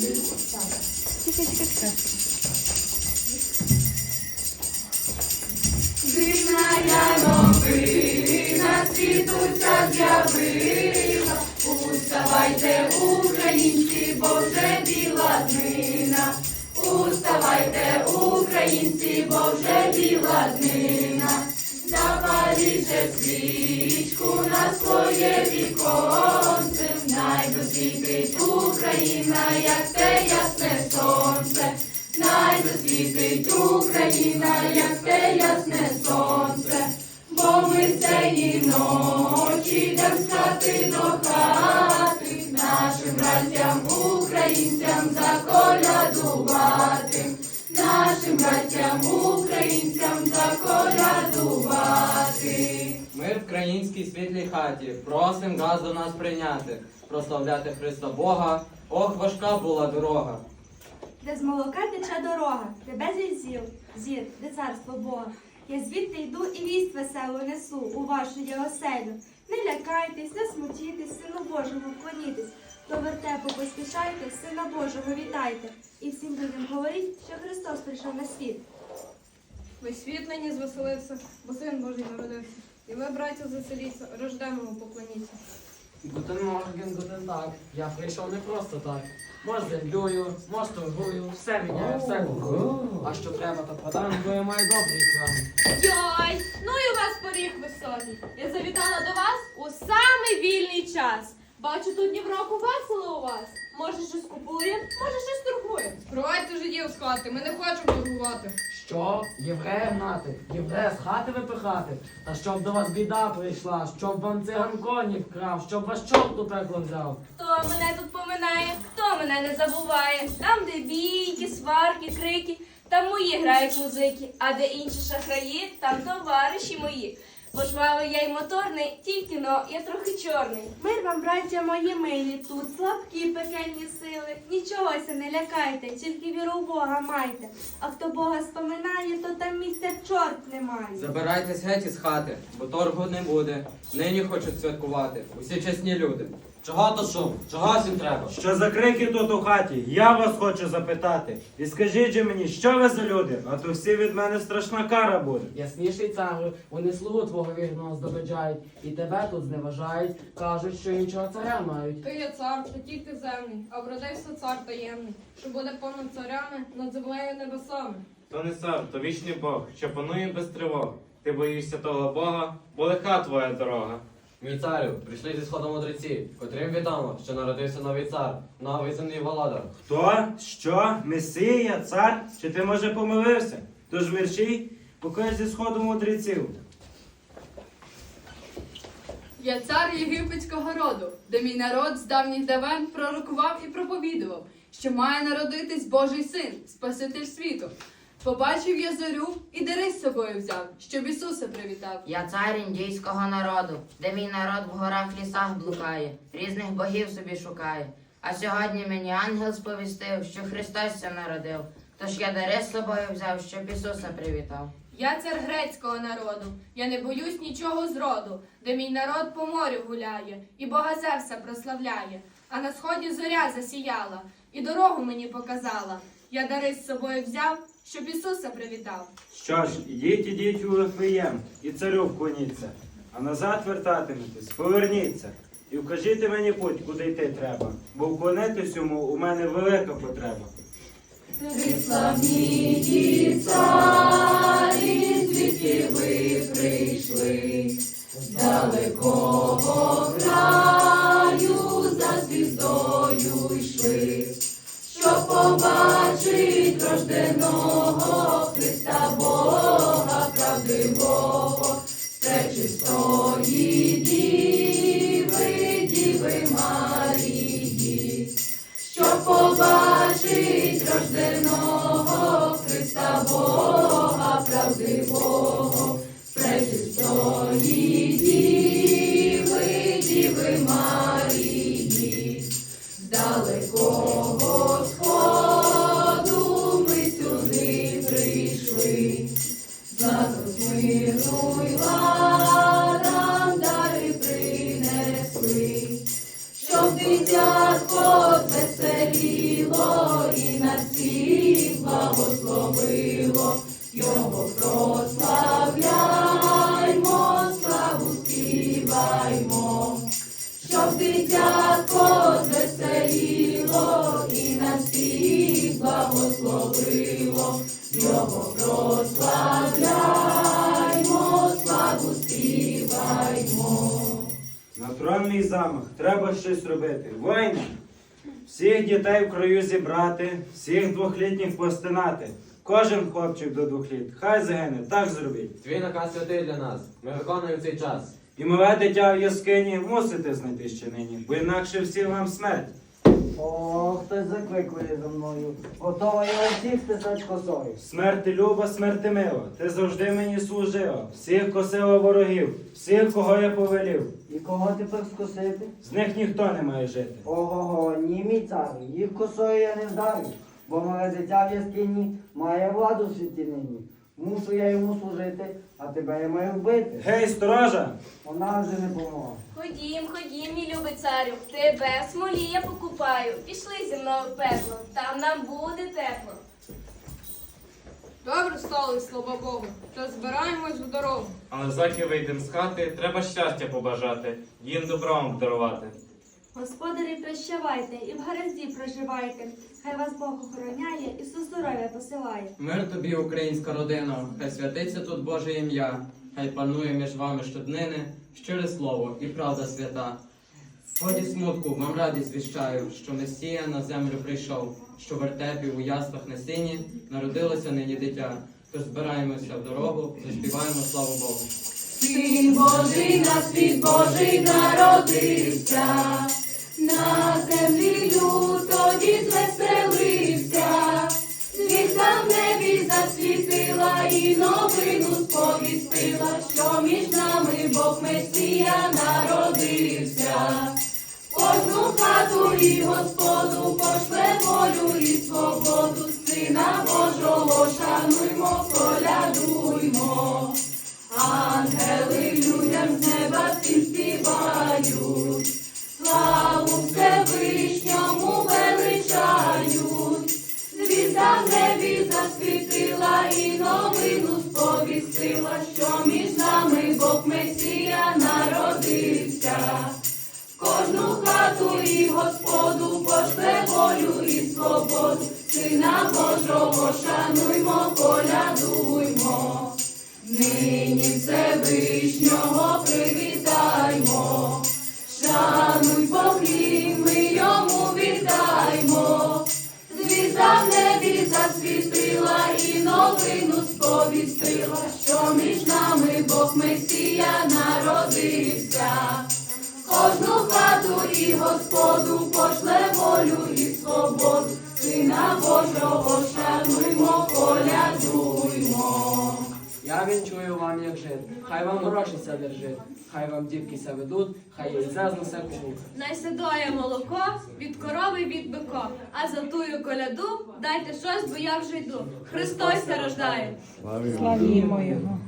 Тихо, тихо, тихо. Уставайте, українці, бо вже біла днина. Уставайте, українці, бо вже біла днина. Запаліть свічку на своє віконце, най засвітить Україна, як те ясне сонце, най засвітить Україна, як те ясне сонце, бо ми цієї ночі йдем з хати до хати, нашим братям, українцям заколядувати, нашим братям, українцям заколядувати. Ми в українській світлій хаті просим газ до нас прийняти, прославляти Христа Бога. Ох, важка була дорога. Де з молока тече дорога, де безліч зіл, зір, де царство Бога. Я звідти йду і вість веселу несу у вашу я оселю. Не лякайтесь, не смутітесь, сину Божому вклонітесь. До вертепу поспішайте, сина Божого вітайте. І всім людям говоріть, що Христос прийшов на світ. Весь світ нині звеселився, бо син Божий народився. І ви, браття, заселіться, рожденому поклоніться. Гутен Морген, гутен так. Я прийшов не просто так. Може землюю, може торгую, все міняю, все купую. А що треба, то продам, бо я маю добрий крам. Йой, ну і у вас поріг високий. Я завітала до вас у самий вільний час. Бачу, тут днів року весело у вас. Може, щось купує, може, щось торгує. Спровадьте жидів з хати, ми не хочемо торгувати. Що? Єврея гнати, єврея з хати випихати. Та щоб до вас біда прийшла, щоб вам циган коні вкрав, щоб вас чорт у пекло взяв. Хто мене тут поминає, хто мене не забуває. Там, де бійки, сварки, крики, там мої грають музики, а де інші шахраї, там товариші мої. Бо жвавий я й моторний, тільки но я трохи чорний. Мир вам, браття мої милі, тут слабкі пекельні сили. Нічогося не лякайте, тільки віру в Бога майте. А хто Бога споминає, то там місця чорт немає. Забирайтесь геть із хати, бо торгу не буде. Нині хочуть святкувати. Усі чесні люди. Чого то шум? Чого всім треба? Що за крики тут у хаті? Я вас хочу запитати. І скажіть же мені, що ви за люди? А то всі від мене страшна кара буде. Ясніший царю, вони слугу твого вірного здобиджають, і тебе тут зневажають, кажуть, що іншого царя мають. Ти є цар, та тільки земний, а вродився цар таємний, що буде понад царями над землею небесами. То не цар, то вічний Бог, що панує без тривог. Ти боїшся того Бога, бо лиха твоя дорога. Мій царю, прийшли зі сходу мудреці, котрим відомо, що народився новий цар, новий земний володар. Хто? Що? Месія, цар? Чи ти може помилився? Тож мерщій, покой зі сходу мудреців. Я цар єгипетського роду, де мій народ з давніх давен пророкував і проповідував, що має народитись Божий син, Спаситель світу. Побачив я зорю і дари з собою взяв, щоб Ісуса привітав. Я цар індійського народу, де мій народ в горах лісах блукає, різних богів собі шукає. А сьогодні мені ангел сповістив, що Христос ся народив. Тож я дари з собою взяв, щоб Ісуса привітав. Я цар грецького народу, я не боюсь нічого зроду, де мій народ по морю гуляє, і Бога Зевса прославляє. А на сході зоря засіяла, і дорогу мені показала. Я дари з собою взяв, щоб Ісуса привітав. Що ж, ідіть, ідіть у Вифлеєм, і царю вклоніться. А назад вертатиметесь, поверніться. І вкажіть мені путь, куди йти треба, бо вклонитись йому у мене велика потреба. Славні царі, звідки ви прийшли, з далекого краю рожденого Христа Бога правдивого, пречистої діви, діви Марії що побачить рожденого Христа Бога правдивого, пречистої діви, злато миру ладан дари принесли щоб дитятко і на всіх благословило. Його прославляймо, славу співаймо, щоб дитятко Його прославляймо, славу співаймо. На замах треба щось робити. Воїни! Всіх дітей в краю зібрати, всіх двохлітніх постинати. Кожен хлопчик до двох літ. Хай загине, так зробіть. Твій наказ святий для нас. Ми виконуємо цей час. І мале дитя в яскині мусите знайти ще нині, бо інакше всі вам смерть. О, хтось закликує за мною. Готова я усіх стисать косою. Смерти люба, смерти мила, ти завжди мені служила, всіх косила ворогів, всіх, кого я повелів. І кого тепер скосити? З них ніхто не має жити. Ого-го, ні, мій цар, їх косою я не вдарю, бо моє дитя в яскині має владу в світі нині. Мушу я йому служити, а тебе я маю вбити. Гей, сторожа! Вона вже не помогла. Ходім, ходім, мій любий царю, тебе в смолі я покупаю. Пішли зі мною в пекло, там нам буде тепло. Добре стали, слава Богу, то збираємось в дорогу. Але заки вийдем з хати, треба щастя побажати, їм добром дарувати. Господарі, прощавайте і в гаразді проживайте. Хай вас Бог охороняє, Ісус здоров'я посилає. Мир тобі, українська родина, хай святиться тут Боже ім'я, хай панує між вами щоднини, щире слово і правда свята. В ході смутку вам радість віщаю, що Месія на землю прийшов, що в вертепі у яслах на сіні народилося нині дитя. Тож збираємося в дорогу, заспіваємо славу Богу. Син Божий на світ Божий народився, на землі люд тоді звеселився, звізда в небі засвітила і новину сповістила, що між нами Бог Месія народився. Кожну хату і Господу пошле волю і свободу, Сина Божого шануймо, колядуймо. Ангели людям з неба всім співають, славу Всевишньому величають, звізда в небі засвітила і новину сповістила, що між нами Бог Месія народився. Кожну хату і Господу пошле волю і свободу, Сина Божого шануймо, колядуймо. Нині Всевишнього привітаймо, шануй Богів, ми йому віддаймо. Звізда в небі засвітила і новину сповістила, що між нами Бог Месія народився. Кожну хату і Господу пошле волю і свободу, Сина Божого шануймо, колядуймо. Я вінчую вам, як жит. Хай вам гроші ся держить, хай вам дівки ся ведуть, хай їй зазнесе кому. Найседоє молоко від корови від бико, а за тую коляду дайте щось, бо я вже йду. Христос рождає. Славімо його.